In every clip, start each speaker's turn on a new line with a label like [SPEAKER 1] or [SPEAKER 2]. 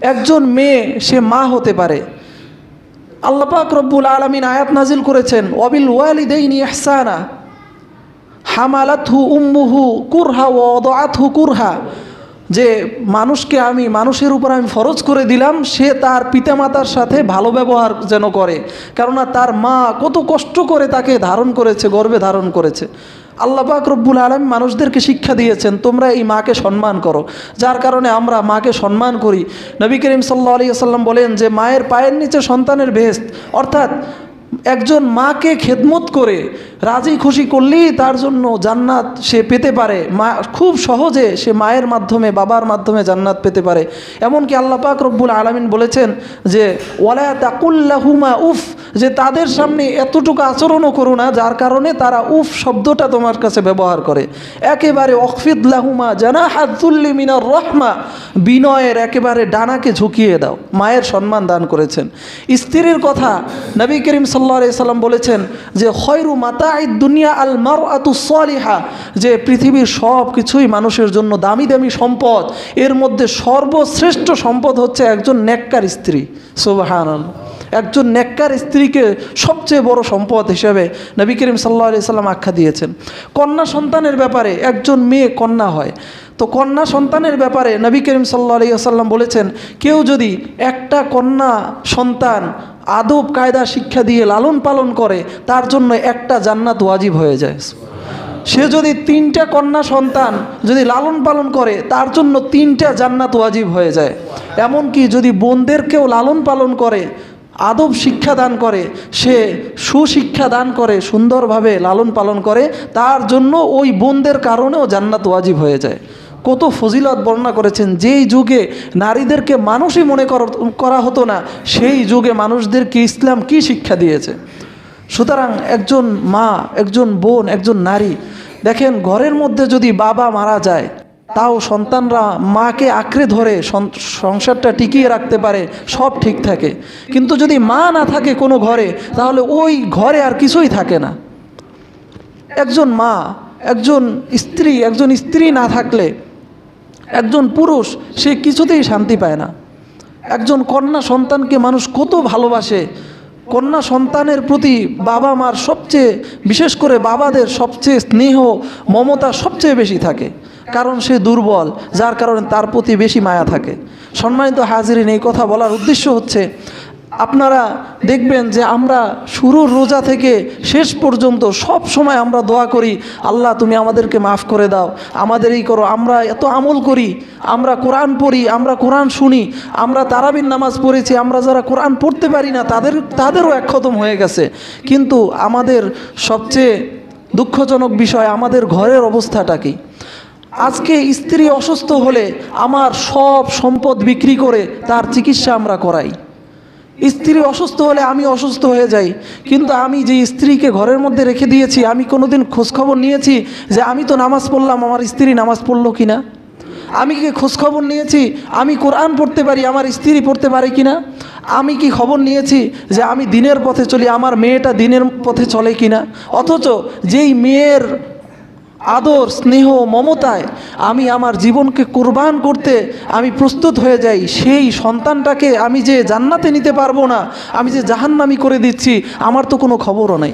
[SPEAKER 1] একজন মেয়ে, সে মা হতে পারে। আল্লাপাক রব্বুল আলমিন আয়াত নাজিল করেছেন অবিল ওয়ালিদাইনি ইহসানা, হামালাতহু উম্মুহু কুরহা ওয়াদাআতহু কুরহা। যে মানুষকে আমি, মানুষের উপর আমি ফরজ করে দিলাম, সে তার পিতামাতার সাথে ভালো ব্যবহার যেন করে। কেননা তার মা কত কষ্ট করে তাকে ধারণ করেছে গর্বে ধারণ করেছে। আল্লাহ পাক রব্বুল আলম মানুষদেরকে শিক্ষা দিয়েছেন, তোমরা এই মাকে সম্মান করো। যার কারণে আমরা মাকে সম্মান করি। নবী করিম সাল্লা আলী আসাল্লাম বলেন যে, মায়ের পায়ের নিচে সন্তানের ভেস্ত, অর্থাৎ একজন মাকে খেদমত করে রাজি খুশি করলেই তার জন্য জান্নাত সে পেতে পারে। মা, খুব সহজে সে মায়ের মাধ্যমে, বাবার মাধ্যমে জান্নাত পেতে পারে। এমনকি আল্লাহ পাক রব্বুল আলমিন বলেছেন যে, ওয়ালা তাকুল্লাহুমা উফ যে তাদের সামনে এতটুকু আচরণও করো না, যার কারণে তারা উফ শব্দটা তোমার কাছে ব্যবহার করে। একেবারে অকফিদুল্লাহুমা জানা হাতুল্লি মিনার রহমা, বিনয়ের একেবারে ডানাকে ঝুঁকিয়ে দাও, মায়ের সম্মান দান করেছেন। স্ত্রীর কথা নবী করিম সাল্লা সাল্লাম বলেছেন যে, খয়রু মাতা দুনিয়া আল মার আতুসলিহা যে পৃথিবীর সব কিছুই মানুষের জন্য দামি দামি সম্পদ, এর মধ্যে সর্বশ্রেষ্ঠ সম্পদ হচ্ছে একজন নেককার স্ত্রী। সুবাহান একজন নেককার স্ত্রীকে সবচেয়ে বড় সম্পদ হিসেবে নবী করিম সাল্লা আলি সাল্লাম আখ্যা দিয়েছেন। কন্যা সন্তানের ব্যাপারে একজন মেয়ে কন্যা হয়। তো কন্যা সন্তানের ব্যাপারে নবী করিম সাল্লা আলি আসাল্লাম বলেছেন, কেউ যদি একটা কন্যা সন্তান আদব, কায়দা, শিক্ষা দিয়ে লালন পালন করে, তার জন্য একটা জান্নাত ওয়াজিব হয়ে যায়। সে যদি তিনটা কন্যা সন্তান যদি লালন পালন করে, তার জন্য তিনটা জান্নাত ওয়াজিব হয়ে যায়। এমনকি যদি বোনদেরকেও লালন পালন করে আদব শিক্ষা দান করে, সে সুশিক্ষা দান করে, সুন্দরভাবে লালন পালন করে, তার জন্য ওই বোনদের কারণেও জান্নাত ওয়াজিব হয়ে যায়। কত ফজিলত বর্ণনা করেছেন, যেই যুগে নারীদেরকে মানুষই মনে করা হতো না, সেই যুগে মানুষদেরকে ইসলাম কি শিক্ষা দিয়েছে? সুতরাং একজন মা, একজন বোন, একজন নারী, দেখেন ঘরের মধ্যে যদি বাবা মারা যায় তাও সন্তানরা মাকে আঁকড়ে ধরে সংসারটা টিকিয়ে রাখতে পারে, সব ঠিক থাকে। কিন্তু যদি মা না থাকে কোনো ঘরে, তাহলে ওই ঘরে আর কিছুই থাকে না। একজন মা, একজন স্ত্রী একজন স্ত্রী না থাকলে, একজন পুরুষ, সে কিছুতেই শান্তি পায় না। একজন কন্যা সন্তানকে মানুষ কত ভালোবাসে কন্যা সন্তানের প্রতি বাবা মার সবচেয়ে, বিশেষ করে বাবাদের সবচেয়ে স্নেহ, মমতা সবচেয়ে বেশি থাকে। কারণ সে দুর্বল, যার কারণে তার প্রতি বেশি মায়া থাকে। সম্মানিত হাজিরিন, এই কথা বলার উদ্দেশ্য হচ্ছে আপনারা দেখবেন যে আমরা শুরুর রোজা থেকে শেষ পর্যন্ত সব সময় আমরা দোয়া করি, আল্লাহ, তুমি আমাদেরকে মাফ করে দাও। আমাদের এই করো। আমরা এত আমল করি, আমরা কোরআন পড়ি, আমরা কোরআন শুনি, আমরা তারাবিন নামাজ পড়েছি, আমরা যারা কোরআন পড়তে পারি না, তাদের, তাদেরও এক খতম হয়ে গেছে। কিন্তু আমাদের সবচেয়ে দুঃখজনক বিষয় আমাদের ঘরের অবস্থাটা কি? আজকে স্ত্রী অসুস্থ হলে আমার সব সম্পদ বিক্রি করে তার চিকিৎসা আমরা করাই। স্ত্রী অসুস্থ হলে আমি অসুস্থ হয়ে যাই। কিন্তু আমি যে স্ত্রীকে ঘরের মধ্যে রেখে দিয়েছি, আমি কোনোদিন খোঁজখবর নিয়েছি যে আমি তো নামাজ পড়লাম, আমার স্ত্রী নামাজ পড়ল কি না আমি কি খোঁজখবর নিয়েছি? আমি কোরআন পড়তে পারি, আমার স্ত্রী পড়তে পারে কি না আমি কি খবর নিয়েছি যে আমি দিনের পথে চলি, আমার মেয়েটা দিনের পথে চলে কি না অথচ যেই মেয়ের আদর, স্নেহ, মমতায় আমি আমার জীবনকে কোরবান করতে আমি প্রস্তুত হয়ে যাই। সেই সন্তানটাকে আমি যে জান্নাতে নিতে পারব না, আমি যে জাহান্নামি করে দিচ্ছি, আমার তো কোনো খবরও নেই।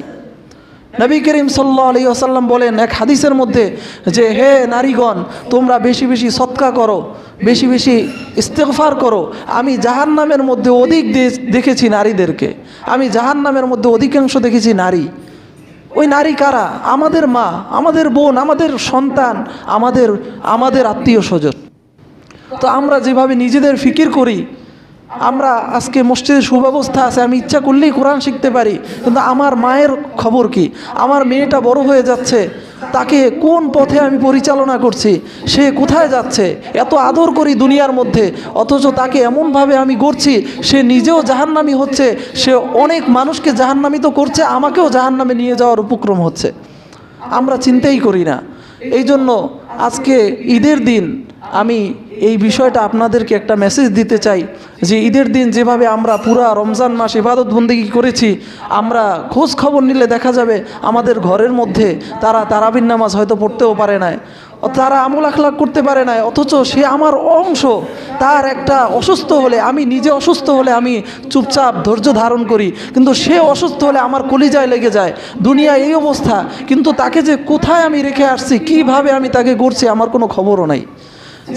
[SPEAKER 1] নবী করিম সাল্লা আলী আসাল্লাম বলেন এক হাদিসের মধ্যে যে, হে নারীগণ, তোমরা বেশি বেশি সৎকা করো, বেশি বেশি ইস্তেফার করো। আমি জাহান নামের মধ্যে অধিক দেখেছি নারীদেরকে। আমি জাহান নামের মধ্যে অধিকাংশ দেখেছি নারী। ওই নারী কারা? আমাদের মা, আমাদের বোন, আমাদের সন্তান, আমাদের আমাদের আত্মীয় স্বজন। তো আমরা যেভাবে নিজেদের ফিকির করি আমরা আজকে মসজিদের সুব্যবস্থা আছে, আমি ইচ্ছা করলেই কোরআন শিখতে পারি, কিন্তু আমার মায়ের খবর কি? আমার মেয়েটা বড় হয়ে যাচ্ছে, তাকে কোন পথে আমি পরিচালনা করছি? সে কোথায় যাচ্ছে? এত আদর করি দুনিয়ার মধ্যে, অথচ তাকে এমনভাবে আমি করছি সে নিজেও জাহান্নামি হচ্ছে, সে অনেক মানুষকে জাহান্নামি তো করছে, আমাকেও জাহান্নামে নিয়ে যাওয়ার উপক্রম হচ্ছে। আমরা চিন্তাই করি না। এই জন্য আজকে ঈদের দিন আমি এই বিষয়টা আপনাদেরকে একটা মেসেজ দিতে চাই যে ঈদের দিন যেভাবে আমরা পুরা রমজান মাস ইবাদত বন্দিগি করেছি, আমরা খোঁজ খবর নিলে দেখা যাবে আমাদের ঘরের মধ্যে তারা তারাবিন নামাজ হয়তো পড়তেও পারে না তারা আমল আখলাক করতে পারে না অথচ সে আমার অংশ। তার একটা অসুস্থ হলে আমি নিজে অসুস্থ হলে আমি চুপচাপ ধৈর্য ধারণ করি, কিন্তু সে অসুস্থ হলে আমার কলিজায় লেগে যায়। দুনিয়া এই অবস্থা, কিন্তু তাকে যে কোথায় আমি রেখে আসছি, কীভাবে আমি তাকে গড়ছি, আমার কোনো খবরও নাই।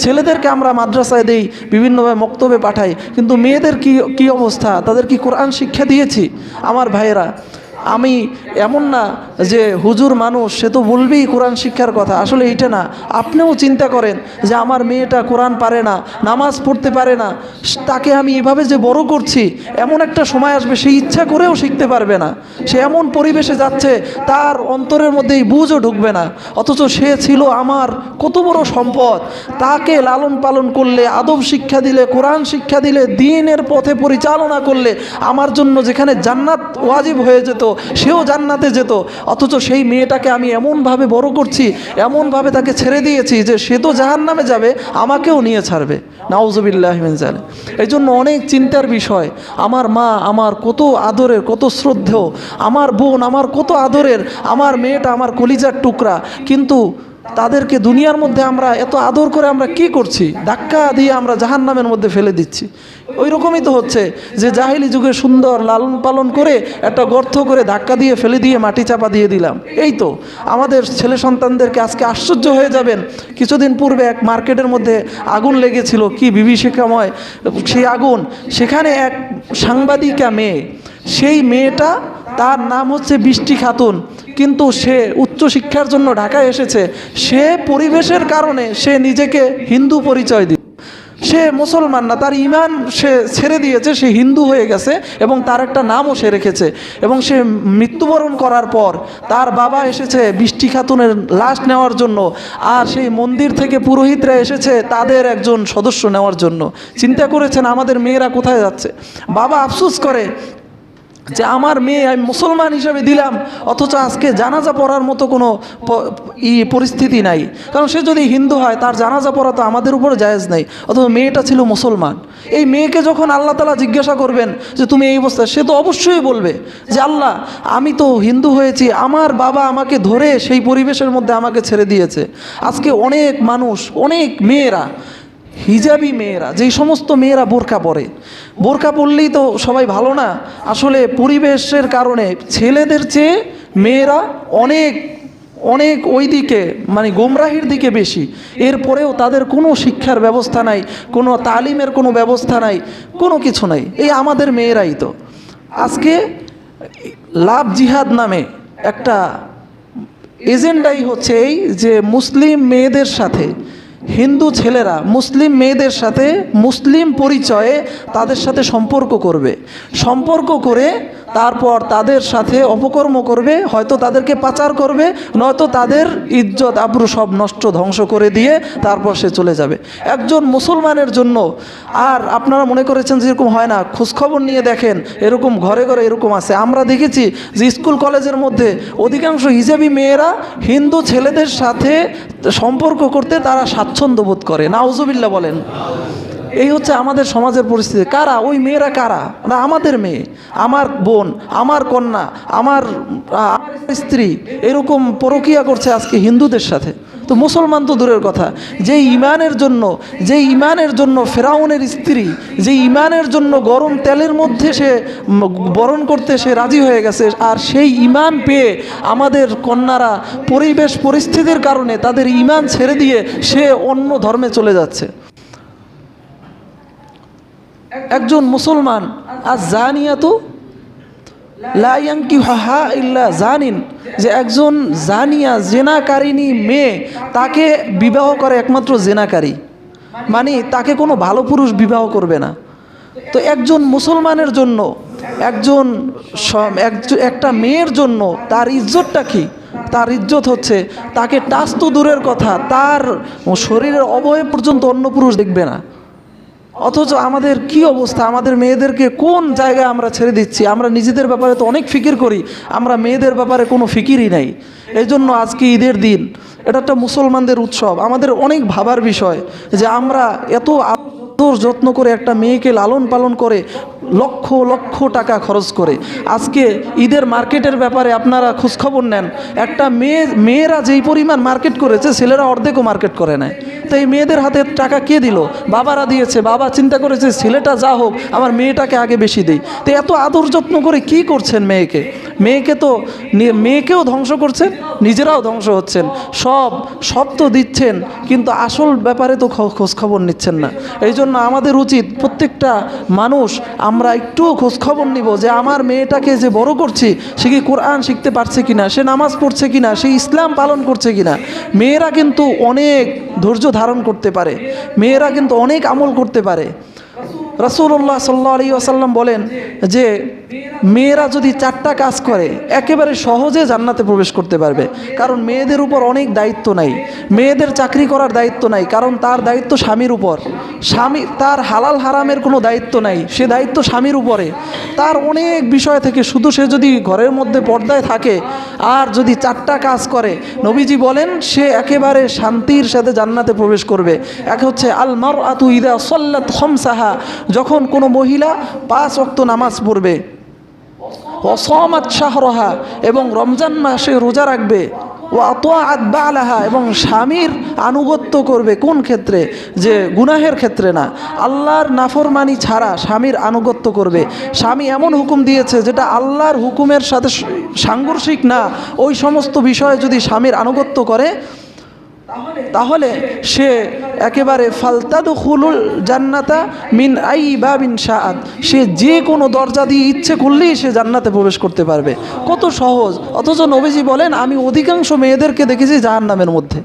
[SPEAKER 1] ছেলেদেরকে আমরা মাদ্রাসায় দেই, বিভিন্নভাবে মক্তবে পাঠাই, কিন্তু মেয়েদের কি কি অবস্থা? তাদের কি কোরআন শিক্ষা দিয়েছি? আমার ভাইয়েরা আমি এমন না যে হুজুর মানুষ, সে তো বলবেই কোরআন শিক্ষার কথা। আসলে এইটা না। আপনিও চিন্তা করেন যে আমার মেয়েটা কোরআন পারে না, নামাজ পড়তে পারে না, তাকে আমি এভাবে যে বড় করছি, এমন একটা সময় আসবে, সে ইচ্ছা করেও শিখতে পারবে না। সে এমন পরিবেশে যাচ্ছে, তার অন্তরের মধ্যে এই বুঝও ঢুকবে না। অথচ সে ছিল আমার কত বড় সম্পদ। তাকে লালন পালন করলে, আদব শিক্ষা দিলে, কোরআন শিক্ষা দিলে, দিনের পথে পরিচালনা করলে, আমার জন্য যেখানে জান্নাত ওয়াজিব হয়ে যেত সেও জান্নাতে যেত। অথচ সেই মেয়েটাকে আমি এমনভাবে বড় করছি, এমনভাবে তাকে ছেড়ে দিয়েছি যে সে তো জাহান নামে যাবে, আমাকেও নিয়ে ছাড়বে। নাউজবিল্লাহমিন জানে এই জন্য অনেক চিন্তার বিষয়। আমার মা আমার কত আদরের, কত শ্রদ্ধেয়। আমার বোন আমার কত আদরের। আমার মেয়েটা আমার কলিজার টুকরা। কিন্তু তাদেরকে দুনিয়ার মধ্যে আমরা এত আদর করে আমরা কি করছি? ধাক্কা দিয়ে আমরা জাহান নামের মধ্যে ফেলে দিচ্ছি। ওই রকমই তো হচ্ছে যে জাহিলি যুগে সুন্দর লালন পালন করে একটা গর্ত করে ধাক্কা দিয়ে ফেলে দিয়ে মাটি চাপা দিয়ে দিলাম। এই তো আমাদের ছেলে সন্তানদেরকে আজকে আশ্চর্য হয়ে যাবেন। কিছুদিন পূর্বে এক মার্কেটের মধ্যে আগুন লেগেছিল, কি বিভীষিকাময় সেই আগুন। সেখানে এক সাংবাদিকা মেয়ে, সেই মেয়েটা তার নাম হচ্ছে বৃষ্টি খাতুন। কিন্তু সে উচ্চশিক্ষার জন্য ঢাকায় এসেছে। সে পরিবেশের কারণে সে নিজেকে হিন্দু পরিচয় দিল। সে মুসলমান না, তার ইমান সে ছেড়ে দিয়েছে, সে হিন্দু হয়ে গেছে এবং তার একটা নামও সে রেখেছে। এবং সে মৃত্যুবরণ করার পর তার বাবা এসেছে বৃষ্টি খাতুনের লাশ নেওয়ার জন্য। আর সেই মন্দির থেকে পুরোহিতরা এসেছে তাদের একজন সদস্য নেওয়ার জন্য। চিন্তা করেছেন, আমাদের মেয়েরা কোথায় যাচ্ছে? বাবা আফসোস করে যে আমার মেয়ে আমি মুসলমান হিসাবে দিলাম, অথচ আজকে জানাজা পড়ার মতো কোনো ই পরিস্থিতি নাই। কারণ সে যদি হিন্দু হয়, তার জানাজা পড়া তো আমাদের উপরে জায়েজ নেই অথচ মেয়েটা ছিল মুসলমান। এই মেয়েকে যখন আল্লাহ তালা জিজ্ঞাসা করবেন যে তুমি এই অবস্থায়, সে তো অবশ্যই বলবে যে, আল্লাহ, আমি তো হিন্দু হয়েছি, আমার বাবা আমাকে ধরে সেই পরিবেশের মধ্যে আমাকে ছেড়ে দিয়েছে। আজকে অনেক মানুষ, অনেক মেয়েরা, হিজাবি মেয়েরা, যেই সমস্ত মেয়েরা বোরখা পরে বোরকা পরলেই তো সবাই ভালো না। আসলে পরিবেশের কারণে ছেলেদের চেয়ে মেয়েরা অনেক অনেক ওই দিকে মানে গোমরাহির দিকে বেশি। এরপরেও তাদের কোনো শিক্ষার ব্যবস্থা নাই, কোনো তালিমের কোনো ব্যবস্থা নাই, কোনো কিছু নাই। এই আমাদের মেয়েরাই তো। আজকে লাভ জিহাদ নামে একটা এজেন্ডাই হচ্ছে এই যে মুসলিম মেয়েদের সাথে হিন্দু ছেলেরা মুসলিম মেয়েদের সাথে মুসলিম পরিচয়ে তাদের সাথে সম্পর্ক করবে। সম্পর্ক করে তারপর তাদের সাথে অপকর্ম করবে, হয়তো তাদেরকে পাচার করবে, নয়তো তাদের ইজ্জত, আব্রু সব নষ্ট, ধ্বংস করে দিয়ে তারপর সে চলে যাবে। একজন মুসলমানের জন্য, আর আপনারা মনে করেছেন যে এরকম হয় না, খোঁজখবর নিয়ে দেখেন, এরকম ঘরে ঘরে এরকম আছে। আমরা দেখেছি যে স্কুল কলেজের মধ্যে অধিকাংশ হিজাবি মেয়েরা হিন্দু ছেলেদের সাথে সম্পর্ক করতে তারা স্বাচ্ছন্দ্য বোধ করে। নাউজুবিল্লা বলেন। এই হচ্ছে আমাদের সমাজের পরিস্থিতি। কারা? ওই মেয়েরা কারা? না, আমাদের মেয়ে, আমার বোন, আমার কন্যা, আমার স্ত্রী, এরকম পরকিয়া করছে আজকে হিন্দুদের সাথে। তো মুসলমান তো দূরের কথা। যে ইমানের জন্য যে ইমানের জন্য ফেরাউনের স্ত্রী যে ইমানের জন্য গরম তেলের মধ্যে সে বরণ করতে সে রাজি হয়ে গেছে, আর সেই ইমান পেয়ে আমাদের কন্যারা পরিবেশ পরিস্থিতির কারণে তাদের ইমান ছেড়ে দিয়ে সে অন্য ধর্মে চলে যাচ্ছে। একজন মুসলমান আর জানিয়া তো লাইয়াঙ্কি হাহা ইল্লা জানিন, যে একজন জানিয়া জেনাকারিনী মেয়ে তাকে বিবাহ করে একমাত্র জেনাকারী। মানে তাকে কোনো ভালো পুরুষ বিবাহ করবে না। তো একজন মুসলমানের জন্য, একজন একটা মেয়ের জন্য তার ইজ্জতটা কি? তার ইজ্জত হচ্ছে তাকে টাচ তো দূরের কথা, তার শরীরের অবয়ব পর্যন্ত অন্য পুরুষ দেখবে না। অথচ আমাদের কি অবস্থা? আমাদের মেয়েদেরকে কোন জায়গায় আমরা ছেড়ে দিচ্ছি? আমরা নিজেদের ব্যাপারে তো অনেক ফিকির করি। আমরা মেয়েদের ব্যাপারে কোনো ফিকিরই নাই। এই জন্য আজকে ঈদের দিন, এটা একটা মুসলমানদের উৎসব। আমাদের অনেক ভাবার বিষয় যে আমরা এত আদর যত্ন করে একটা মেয়েকে লালন পালন করে লক্ষ লক্ষ টাকা খরচ করে। আজকে ঈদের মার্কেটের ব্যাপারে আপনারা খোঁজখবর নেন। একটা মেয়ে, মেয়েরা যেই পরিমাণ মার্কেট করেছে, ছেলেরা অর্ধেকও মার্কেট করে নেয় তো এই মেয়েদের হাতে টাকা কে দিল? বাবারা দিয়েছে, বাবা চিন্তা করেছে, ছেলেটা যা হোক, আমার মেয়েটাকে আগে বেশি দেই। তো এত আদর যত্ন করে কি করছেন মেয়েকে? মেয়েকে তো মেয়েকেও ধ্বংস করছেন, নিজেরাও ধ্বংস হচ্ছেন। সব সব তো দিচ্ছেন, কিন্তু আসল ব্যাপারে তো খোঁজখবর নিচ্ছেন না। এই জন্য আমাদের উচিত প্রত্যেকটা মানুষ আমরা একটু খোঁজখবর নিব যে আমার মেয়েটাকে যে বড় করছি, সে কি কোরআন শিখতে পারছে কিনা, সে নামাজ পড়ছে কিনা, সে ইসলাম পালন করছে কিনা। মেয়েরা কিন্তু অনেক ধৈর্য ধারণ করতে পারে। মেয়েরা কিন্তু অনেক আমল করতে পারে। রসুল্লাহ সাল্লা আলী আসাল্লাম বলেন যে মেয়েরা যদি চারটা কাজ করে, একেবারে সহজে জান্নাতে প্রবেশ করতে পারবে। কারণ মেয়েদের উপর অনেক দায়িত্ব নাই। মেয়েদের চাকরি করার দায়িত্ব নাই, কারণ তার দায়িত্ব স্বামীর উপর। স্বামী, তার হালাল হারামের কোনো দায়িত্ব নাই, সে দায়িত্ব স্বামীর উপরে। তার অনেক বিষয় থেকে শুধু সে যদি ঘরের মধ্যে পর্দায় থাকে, আর যদি চারটা কাজ করে, নবীজি বলেন, সে একেবারে শান্তির সাথে জান্নাতে প্রবেশ করবে। এক হচ্ছে আলমার আতু ইদা সল্লাত খমসাহা, যখন কোনো মহিলা পাঁচ অক্ত নামাজ পড়বে অসমাত শাহরহা, এবং রমজান মাসে রোজা রাখবে। ও আত বালাহা, এবং স্বামীর আনুগত্য করবে কোন ক্ষেত্রে? যে গুনাহের ক্ষেত্রে না। আল্লাহর নাফরমানি ছাড়া স্বামীর আনুগত্য করবে। স্বামী এমন হুকুম দিয়েছে যেটা আল্লাহর হুকুমের সাথে সাংঘর্ষিক না। ওই সমস্ত বিষয়ে যদি স্বামীর আনুগত্য করে তাহলে সে একেবারে ফালতাদু খুলুল জান্নাতা মিন আই বা বিন শাহাদ সে যে কোনো দরজা দিয়ে ইচ্ছে করলেই সে জান্নাতে প্রবেশ করতে পারবে। কত সহজ। অথচ নবীজি বলেন, আমি অধিকাংশ মেয়েদেরকে দেখেছি জাহান্নামের মধ্যে।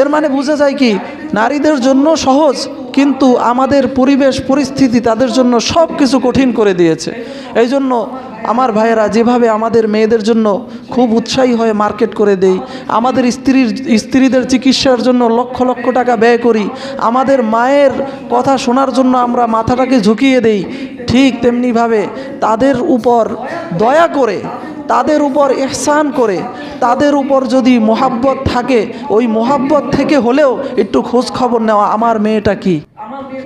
[SPEAKER 1] এর মানে বোঝা যায় কি? নারীদের জন্য সহজ, কিন্তু আমাদের পরিবেশ, পরিস্থিতি তাদের জন্য সব কিছু কঠিন করে দিয়েছে। এই জন্য আমার ভাইয়েরা যেভাবে আমাদের মেয়েদের জন্য খুব উৎসাহী হয়ে মার্কেট করে দেই, আমাদের স্ত্রীর, স্ত্রীদের চিকিৎসার জন্য লক্ষ লক্ষ টাকা ব্যয় করি, আমাদের মায়ের কথা শোনার জন্য আমরা মাথাটাকে ঝুঁকিয়ে দেই, ঠিক তেমনিভাবে তাদের উপর দয়া করে, তাদের উপর এহসান করে, তাদের উপর যদি মোহাব্বত থাকে, ওই মোহাব্বত থেকে হলেও একটু খোঁজ খবর নেওয়া আমার মেয়েটা কি?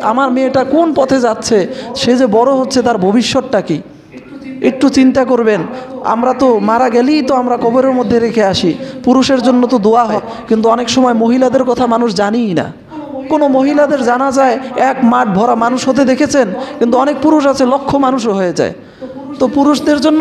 [SPEAKER 1] আমার মেয়েটা কোন পথে যাচ্ছে? সে যে বড় হচ্ছে তার ভবিষ্যৎটা কি? একটু চিন্তা করবেন। আমরা তো মারা গেলেই তো আমরা কবরের মধ্যে রেখে আসি। পুরুষের জন্য তো দোয়া হয়, কিন্তু অনেক সময় মহিলাদের কথা মানুষ জানিই না। কোনো মহিলাদের জানা যায়, এক মাঠ ভরা মানুষ হতে দেখেছেন, কিন্তু অনেক পুরুষ আছে, লক্ষ মানুষও হয়ে যায়। তো পুরুষদের জন্য